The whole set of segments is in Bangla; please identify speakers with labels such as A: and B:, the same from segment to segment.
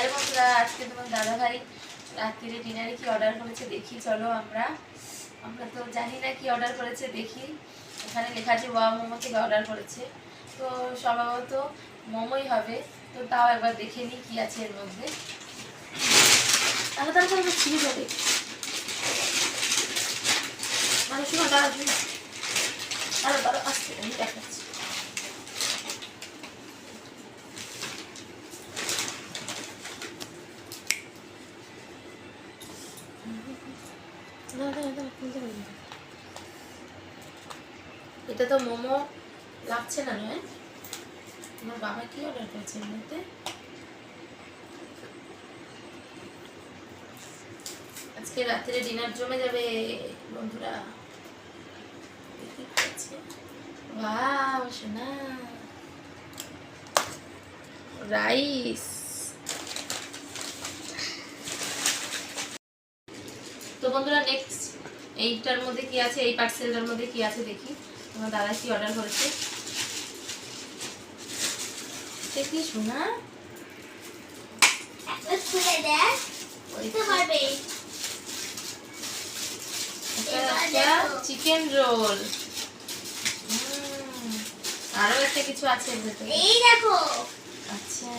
A: হ্যালো বন্ধুরা, আজকে তোমার দাদা ভাই রাত্রিরে ডিনারে কি অর্ডার করেছে দেখি, চলো আমরা। আমরা তো জানি না কি অর্ডার করেছে, দেখি। এখানে লেখা আছে ওয়া মোমো থেকে অর্ডার করেছে। তো সম্ভবত মোমোই হবে, তো তাও একবার দেখে নিই কি আছে এর মধ্যে। তাহলে তাহলে ছিঁড়ে যাবে। মানে শোনো দাঁড়া শোনো দাঁড়া দাঁড়া আসতে আমি দেখাচ্ছি দাঁড়া, দাঁড়া, দাঁড়া, খুলতে পারবি না। এটা তো মোমো লাগছে না বাবা কি অর্ডার আজকে রাত্রে ডিনার জমে যাবে, বন্ধুরা। রাইস তো বন্ধুরা নেক্সট এইটার মধ্যে কি আছে? এই পার্সেলটার মধ্যে কি আছে দেখি। তোমার দাদা কি অর্ডার করেছে? দেখি শোনা।
B: খুলে দেখ। বুঝতে পারবে।
A: চিকেন রোল আরও একটা কিছু আছে
B: এই দেখো।
A: আচ্ছা।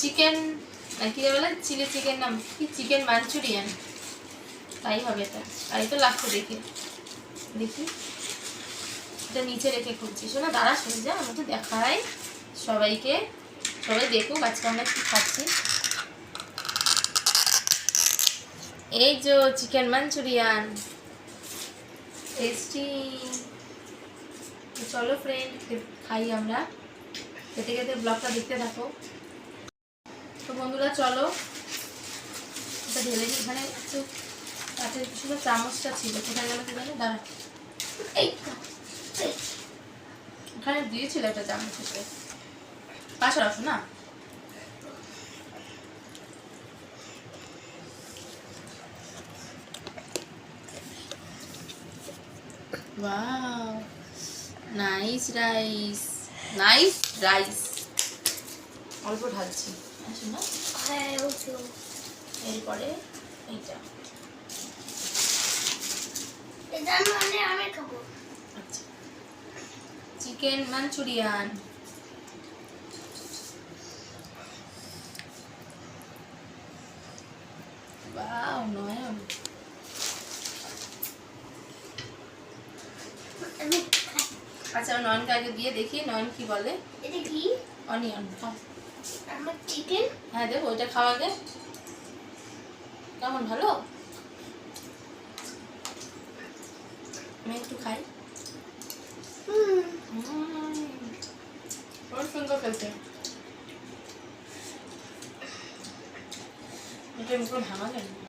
A: চিকেন কি বলে? চিলি চিকেন নাম কি? Chicken Manchurian. তাই হবে এটা। তাই তো লাগছে দেখে। দেখি। এটা নিচে রেখে খুঁজছি। শোনা, দাঁড়া, শুনে, যা। আমি তো দেখাই সবাইকে। সবাই দেখুক আজকে আমরা কি খাচ্ছি। এই যে চিকেন মাঞ্চুরিয়ান। টেস্টি। চলো ফ্রেন্ড খাই আমরা। খেতে খেতে ব্লগটা দেখতে থাকো। তো বন্ধুরা, চলো। এটা ঢেলে নিই এখানে একটু চামচটা ছিল, কোথায় গেল কি দাঁড়া। দিয়েছিল একটা চামচ এসে পাশে রাখো না? Wow, nice rice nice rice. অল্প ঢালছি।
B: হ্যাঁ
A: এরপরে এইটা।
B: মানে
A: আচ্ছা। Chicken Manchurian. আচ্ছা নয়নকে আগে দিয়ে দেখি। নয়ন কি বলে?
B: এটা কি?
A: অনিয়ন।
B: আমার চিকেন
A: হ্যাঁ দেবো ওইটা খাওয়া গে কেমন ভালো? আমি একটু খাই। সুন্দর খেলছে। এটা ভাঙা যায়